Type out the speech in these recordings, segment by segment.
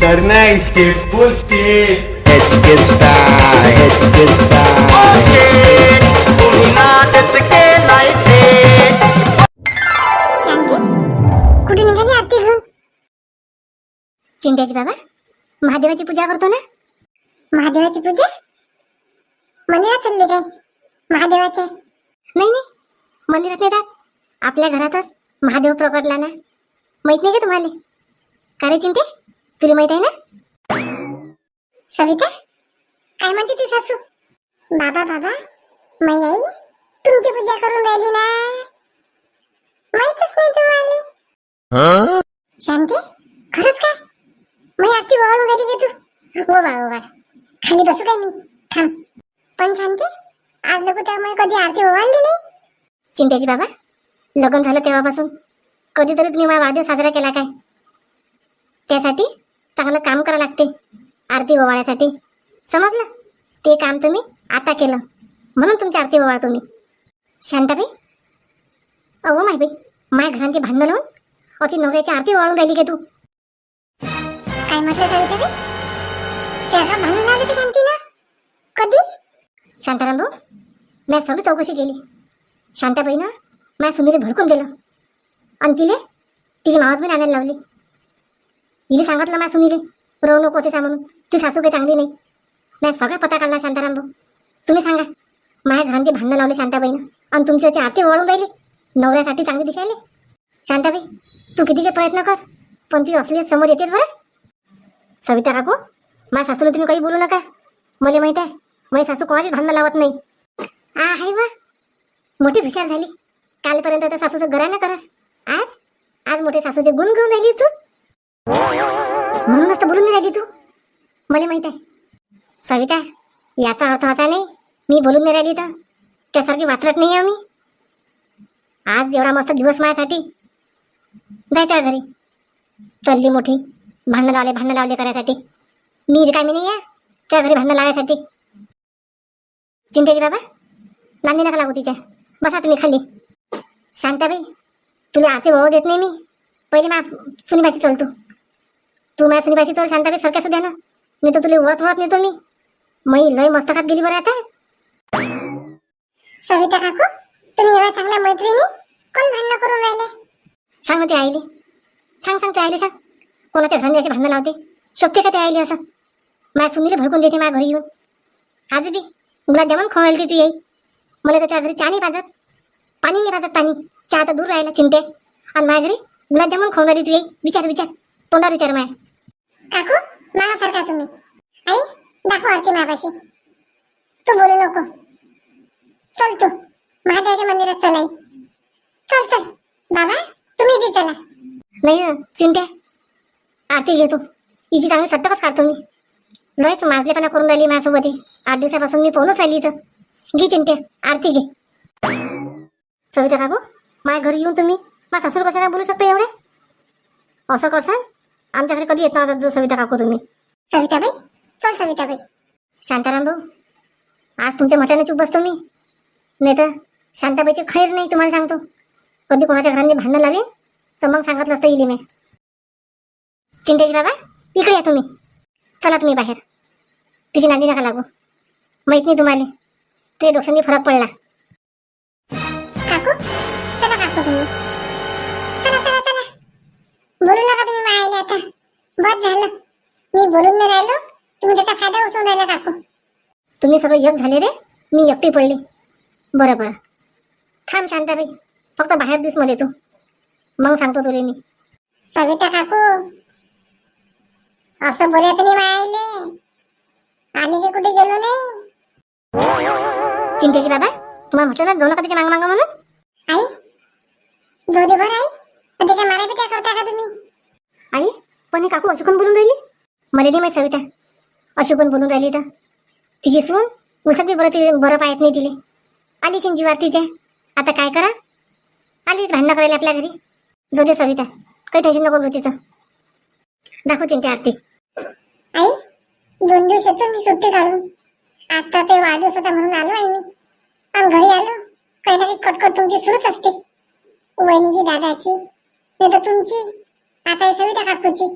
करना है स्टेट फुल स्टेट. शांती कुठे निघाली आरती घेऊन बाबा महादेवाची पूजा करतो ना? महादेवाची पूजा? मंदिरात चालली काय? महादेवाचे? नाही नाही मंदिरात नेतात आपल्या घरातच महादेव प्रकटला ना. माहीत नाही का तुम्हाला? का रे चिंते तुला माहीत आहे ना? सविता काय म्हणते ती सासू? बाबा बाबा मै आई तुमची पूजा करून राहिली ना? माहितच नाही तुम्हाला शांती खरंच काय? मी आरती बघून राहिली की तू. ओ बाळ ओ बाळ खाली बसू काय मी? थांब. पण शांती आज लोक त्यामुळे कधी आरती ओवाळली नाही? चिंतेची बाबा लग्न झालं तेव्हापासून. कधीतरी तुम्ही माझा वाढदिवस साजरा केला काय? त्यासाठी चांगलं काम करावं लागते आरती ओवाळ्यासाठी. समजलं? ते काम तुम्ही आता केलं. म्हणून तुमची आरती ओवाळ तुम्ही. शांताबाई? अहो माय बाई माय घरांची भांडणं लावून? अति नवऱ्याची आरती वाळून राहिली का तू? काय म्हटलं सविताबाई त्याला भांडण लावली की ना? कधी? शांताराम भाऊ मी सगळी चौकशी केली. शांताबाईनं माझ्या सुनीला भडकून दिलं. आणि तिले तिची मावाज पण आणायला लावली. तिने सांगितलं मा सुनीले रोव नको होते म्हणून. ती सासू काही चांगली नाही. नाही सगळा पता काढला शांताराम भाऊ. तुम्ही सांगा. माझ्या घरांची भांडणं लावले शांताबाईनं. आणि तुमची होती आरती वळून राहिली. नवऱ्यासाठी चांगली दिसायली. शांताबाई तू किती काही प्रयत्न कर. पण ती असली समोर येतेच बरं. सविता काकू माझ्या सासूला तुम्ही काही बोलू नका. मला माहीत आहे माझी सासू कोणाचीच भांडणं लावत नाही. आ आहे वा. मोठी हुशार झाली. कालपर्यंत तर सासूचं घरानं करस. आज? आज मोठे सासूचे गुण घेऊन राहिली तू? म्हणूनच तू? मला माहीत आहे. सविता याचा अर्थ असा नाही मी बोलून नाही राहिली तर. त्यासारखी वाचलत नाही आहे मी आज एवढा मस्त दिवस माझ्यासाठी. जायचं घरी. चालली मोठी भांडणं लावले भांडणं लावले करायसाठी. मी रिकामी नाही आहे? त्या घरी भांडणं लावायसाठी. चिंतेजी बाबा नांदी नका लागू तिच्या. बसा तुम्ही खाली. शांताबाई तुला आरती वळू देत नाही मी. पहिले मा सुनीबाची चल तू. तू माझ्या सुनीबाची चल शांताबाई सारख्या सुद्धा ना. मी तर तुला ओळख ओळख नेतो मी. मै लय मस्त खात गेली बरं आता. सविता काकू तुम्ही एवढ्या चांगल्या मैत्रिणी? कोण भांडणं करून राहिले? सांग ना ते आईले. सांग सांग ते आईले सांग. कोणाच्या धंद्याची भांडणं लावते? शोभते का ते आईले असं? माझ्या सुनीले भडकून देते माझ्या घरी येऊन. आज बी गुलाबजामुन खाऊन राहिली तू येई मला तर त्या घरी चहा नाही पाजत पाणी नाही पाजत पाणी. चहा तर दूर राहिला चिंते आणि माझ्या घरी गुलाबजामुन राहिली तू येई विचार विचार. तोंडावर विचार माय. काकू मानासारखा तुम्ही. आई दाखव आरती मायापाशी. तू बोलू नको. चल तू. महादेवाच्या मंदिरात चल आई. चल चल. बाबा तुम्ही बी चला. नाही ना चिंट्या आरती घेतो. हिची चांगली सट्टकच काढतो मी. लयच माजलेपणा करून राहिली माझ्यासोबत ही. आठ दिवसापासून मी पाहूनच राहिली इथं घे चिंट्या आरती घे. सविता काकू माझ्या घरी येऊन तुम्ही माझ्या सासूर कशाला बोलू शकता एवढे? असं करसाल आमच्याकडे कधी येत नव्हता जो सविता काकू तुम्ही? सविताबाई? चल सविताबाई. शांताराम भाऊ आज तुमच्या मठाने चूप बसतो मी. नाही तर शांताबाईची खैर नाही तुम्हाला सांगतो. कधी कोणाच्या घरांनी भांडणं लावेल तर मग सांगितलं असतं येईल मी. चिंतेची बाबा इकडे या तुम्ही. चला तुम्ही बाहेर. तिची नांदी नका लागू. माहीत नाही तुम्हाला. ते डोक्याने फरक पडला. काकू चला काकू तुम्ही. चला चला चला. बोलू नका तुम्ही आता. बस झालं. मी बोलून नाही राहिलो. तुम्ही त्याचा फायदा उचलून राहिला काकू तुम्ही सगळे एक झाले रे. मी एकटी पडली. बरं बरं. थांब शांताबाई. फक्त बाहेर दिसमध्ये तू. मग सांगतो तुले मी. सविता काकू असं बोलायचं नाही मायले आम्ही काही कुठे गेलो नाही? चिंतेची बाबा तुम्हाला म्हटलं ना जाऊ नका त्याच्या मागं मागं म्हणून? आई जाऊ दे बरं आई. पण त्याच्या मारा पिट्या करता का तुम्ही? आई पण काकू अशोकन बोलून राहिली? मला नाही माहीत सविता. अशोकन बोलून राहिली तर. तिची सून उसक बी बरं ती बरं पाहत नाही तिले. आली शिंजीवार तिच्या आता काय करा? आली भांडणं करायला आपल्या घरी. जाऊ दे सविता काही टेन्शन नको घेऊ तिचं. दाखव चिंता आरती. आई दोन दिवस येतो मी सुट्टी काढून. आता ते वाढदिवस होता म्हणून आलो आहे मी. आणि घरी आलो काही ना काही कटकट तुमची सुरूच असते. वहिनीची दादाची नाही तर तुमची. आता ही सविता काकूची.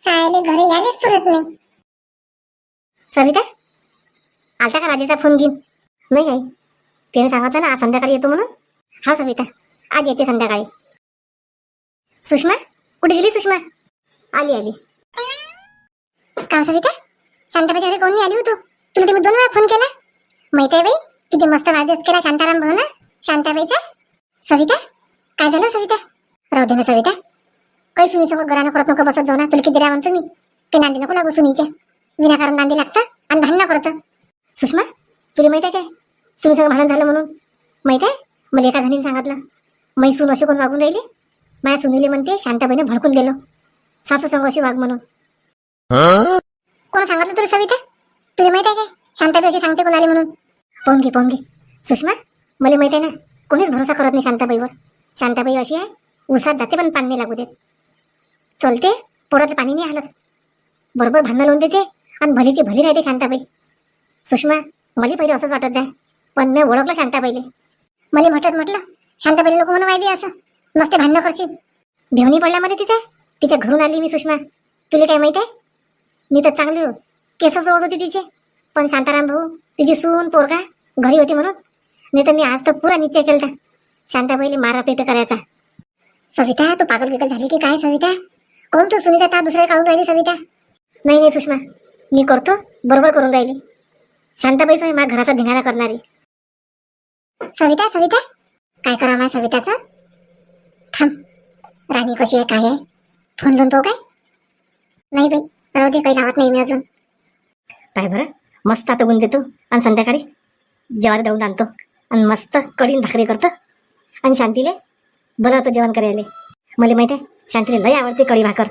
सायले घरी यायलाच पुरत नाही. सविता? आलता का राजेचा फोन घेऊन? नाही आई. त्याने सांगितलं ना आज संध्याकाळी येतो म्हणून. हा सविता आज येते संध्याकाळी. सुषमा? कुठे गेली सुषमा? आली आली. का सविता? शांताबाईच्या घरी कोण नाही आली होतो तुला ते मी दोन वेळा फोन केला. माहिती आहे बाई किती मस्त वाढदिवस केला शांताराम भाऊ ना शांताबाईचा. सविता काय झालं सविता? राहू दे ना सविता. काही सुनीसोबत घरानं करत नको बसत जाऊ ना. तुला किती द्या म्हणतो मी? ते नांदी नको लागू सुनीच्या विनाकारण नांदी लागतं आणि भांडणं करत. सुषमा तुला माहिती आहे काय? सगळं भांडण झालं म्हणून. माहीत आहे? मला एका जणीने सांगितलं. मै सून अशी कोण वागून राहिली? माझ्या सुनीले म्हणते शांताबाईने भडकून गेलो. सासू संग अशी वाघ म्हणून. कोण सांगितलं तुला सविता? तुला माहीत आहे काय? शांताबाई अशी सांगते कोणाला म्हणून. पाहून घे पाहून घे सुषमा मला माहीत आहे ना कोणीच भरोसा करत नाही शांताबाईवर. शांताबाई अशी आहे उसात जाते पण पाणी नाही लागू देत. चलते. पोटात पाणी नाही हालत. बरोबर भांडणं लावून देते आणि भलीची भली राहते शांताबाई. सुषमा मला पहिले असंच वाटत जाय पण मी ओळखलं शांताबाईले. मला म्हटलं म्हटलं शांताबाई लोक म्हणून माहिती असं. नसते भांडणं करशील. भेवणी पडला मध्ये तिच्या घरून आली मी सुषमा. तुला काय माहीत आहे? मी तर चांगली केस जोडत होती तिचे. पण शांताराम भाऊ तिची सून पोरगा घरी होती म्हणून. नाही तर मी आज तर पुरा निश्चय केलता. शांताबाईले मारापेट करायचा. सविता तू पागल गिगल झाली की काय सविता? करून तू सुनीचा ताप दुसऱ्या काढून राहिली सविता? नाही नाही सुषमा. मी करतो. बरोबर करून राहिली. शांताबाईच आहे माझ्या घराचा धिंगाणा करणारी. सविता सविता? काय करा माझ्या सविताचं? थांब. राणी कशी आहे काय आहे? फोन जाऊन पाहू काय? नाही बाई राहू दे काही लावत नाही मी अजून. काय बरं. मस्त आता गुण देतो आणि संध्याकाळी जेवायला दळून आणतो. आणि मस्त कडीन भाकरी करतो. आणि शांतीले बोलावतो जेवण करायला. मला माहिती आहे शांतीला लय आवडते कढी भाकर.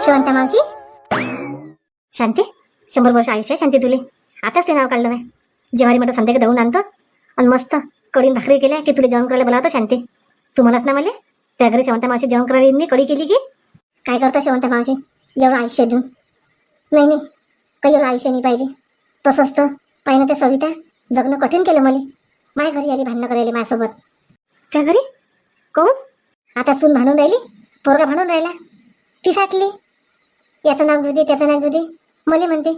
शिवंता मावशी? शांती शंभर वर्ष आयुष्य आहे शांती तुले. आताच ते नाव काढलं मी जेवारी म्हटलं संध्याकाळी दळून आणतो आणि मस्त कढीन भाकरी केल्या की तुला जेवण करायला बोलावतो शांती. तू म्हणास ना मला त्या घरी शेवंता मावशी जेवण करावी मी कडी केली की? काय करता शेवंता मावशी? एवढं आयुष्य देऊन नाही नाही. काही एवढं आयुष्य नाही पाहिजे. तसंच तर. पाहिजे ते सविता. जगणं कठीण केलं मला. माझ्या घरी आली भांडणं करायला माझ्यासोबत. त्या घरी? कोण? आता सून भांडून राहिली पोरगा भांडून राहिला. ती साठली. याचं नाव घेऊ दे त्याचं नाव घेऊ दे. मला म्हणते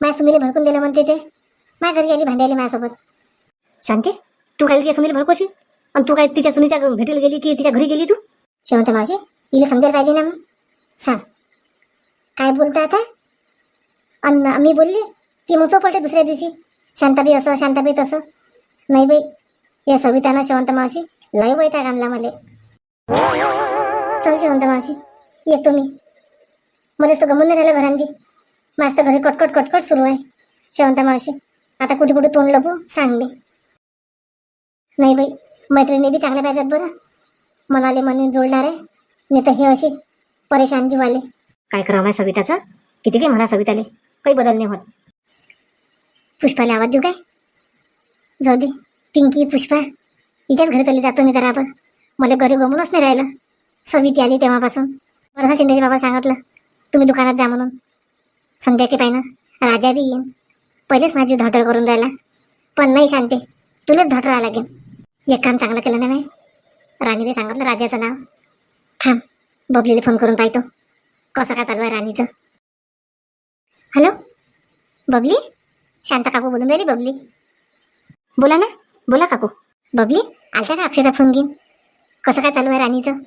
माझ्या सुनीले भडकून दिलं म्हणते ते. माझ्या घरी आली भांडायला माझ्यासोबत शांती तू काही तिच्या सुनीला भडकोशील आणि तू काय तिच्या सुनीच्या भेटीला गेली की तिच्या घरी गेली तू? शेवंत मावशी हिला समजायला पाहिजे ना मग. सांग. काय बोलता आता? आणि मी बोलली ती मग चोपडते दुसऱ्या दिवशी. शांताबाई असं शांताबाई तसं. नाही बाई या सविताना शेवंत मावशी लय वैताग आणला मला. चल शेवंत मावशी. येतो मी. मला तो गमून राहिलं घरांनी माझं घरी कटकट कटकट सुरू आहे. शेवंत मावशी आता कुठे कुठे तोंड लपू? सांग मी. नाही बाई मैत्रिणी बी चांगल्या पाहिजेत बरं. मनाले मने जोडणार. आहे नाही तर हे असे परेशान जीवाले. काय करावं सविताचं? किती काय म्हणा सविताले. काही बदल नाही होत. पुष्पाला आवाज देऊ काय? जाऊ दे. पिंकी पुष्पा हिच्याच घरी चालली जातो मी जरा आपण. मला घरी गमूनच नाही राहिलं. समिती आली तेव्हापासून. बरं शिंदेचे बाबा सांगितलं तुम्ही दुकानात जा म्हणून. संध्याकाळी पाहिजे राजा बी येईन. पहिलेच माझी धडधड करून राहिला. पण नाही शांते तुलाच धड राहा लागेल. एक काम चांगलं केलं ना राणीने सांगितलं राजाचं नाव. थांब बबलीला फोन करून पाहतो. कसं काय चालू आहे राणीचं? हॅलो बबली? शांता काकू बोलून राहिली बबली? बोला ना बोला काकू. बबली आलता का अक्षयचा फोन घेईन कसं काय चालू आहे राणीचं?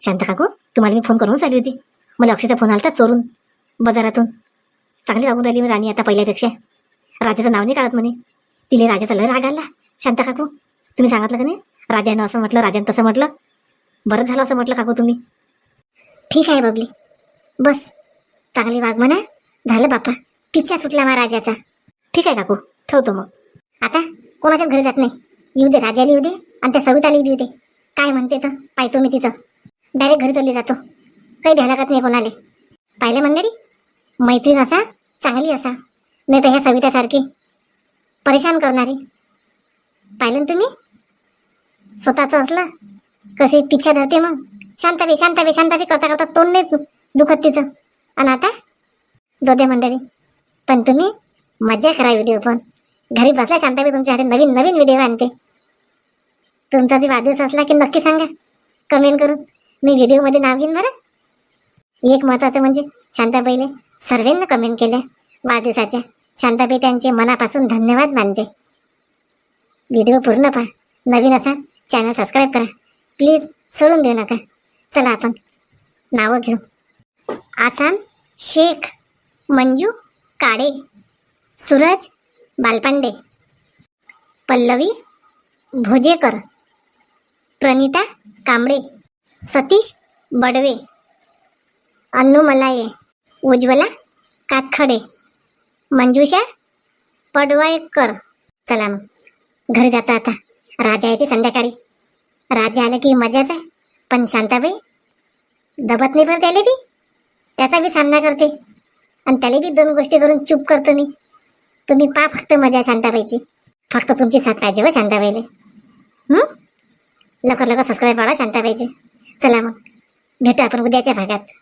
शांत काकू तुम्हाला मी फोन करून चालली होती. मला अक्षयचा फोन आला चोरून बाजारातून. चांगली वागून राहिली मी राणी आता पहिल्यापेक्षा. राजाचं नाव नाही काढत म्हणे. तिले राजाचा लय राग आला. शांत काकू तुम्ही सांगितलं का नाही? राजानं असं म्हटलं राजानं तसं म्हटलं. बरं झालं असं म्हटलं काकू तुम्ही. ठीक आहे बबली. बस. चांगली वाघ म्हणा. झालं बापा पिच्छा सुटला मा राजाचा. ठीक आहे काकू. ठेवतो मग. आता कोणाच्याच घरी जात नाही. येऊ दे राजाला येऊ दे आणि त्या सविताला येऊ दे. काय म्हणते तर? पाहतो मी तिचं. डायरेक्ट घरी चालली जातो. काही ध्यान लागत नाही कोणाले. पाहिलं मंडळी? मैत्रीण असा चांगली असा. नाही तर ह्या सवितासारखी. परेशान करणारी. पाहिलं ना तुम्ही? स्वतःचं असलं. कसे पिछा धरते मग. शांताबे शांताबे शांताबे करता करता तोंड नाही दुखत तिचं. आणि आता? दोदे मंडळी. पण तुम्ही मज्जा करा व्हिडिओ पण. घरी बसला शांताबे तुमच्यासाठी नवीन नवीन व्हिडिओ आणते. तुमचा बी वाढदिवस असला की नक्की सांगा. कमेंट करून मी व्हिडिओमध्ये नाव घेईन बरं. एक महत्वाचं म्हणजे शांताबाईले सर्वांना कमेंट केल्या. वाढदिवसाच्या शांताबाई त्यांचे मनापासून धन्यवाद मानते. व्हिडिओ पूर्ण पहा. नवीन असा चॅनल सबस्क्राईब करा. प्लीज सोडून देऊ नका. चला आपण नावं घेऊ. आसाम शेख मंजू काळे सूरज बालपांडे पल्लवी भोजेकर प्रणिता कांबळे सतीश बडवे अन्नू मलाये उज्ज्वला कातखडे मंजुषा पडवायकर चला मग घरी जाता आता. राजा येते संध्याकाळी. राजा आला की मजाच आहे. पण शांताबाई दबत नाही पण त्याला बी? त्याचा बी सामना करते. आणि त्याला बी दोन गोष्टी करून चूप करतो मी. तुम्ही पा फक्त मजा शांताबाईची. फक्त तुमची साथ पाहिजे व शांताबाईले. हं? लवकर लवकर सबस्क्राईब करा शांताबाईचे चला मग. भेटू आपण उद्याच्या भागात.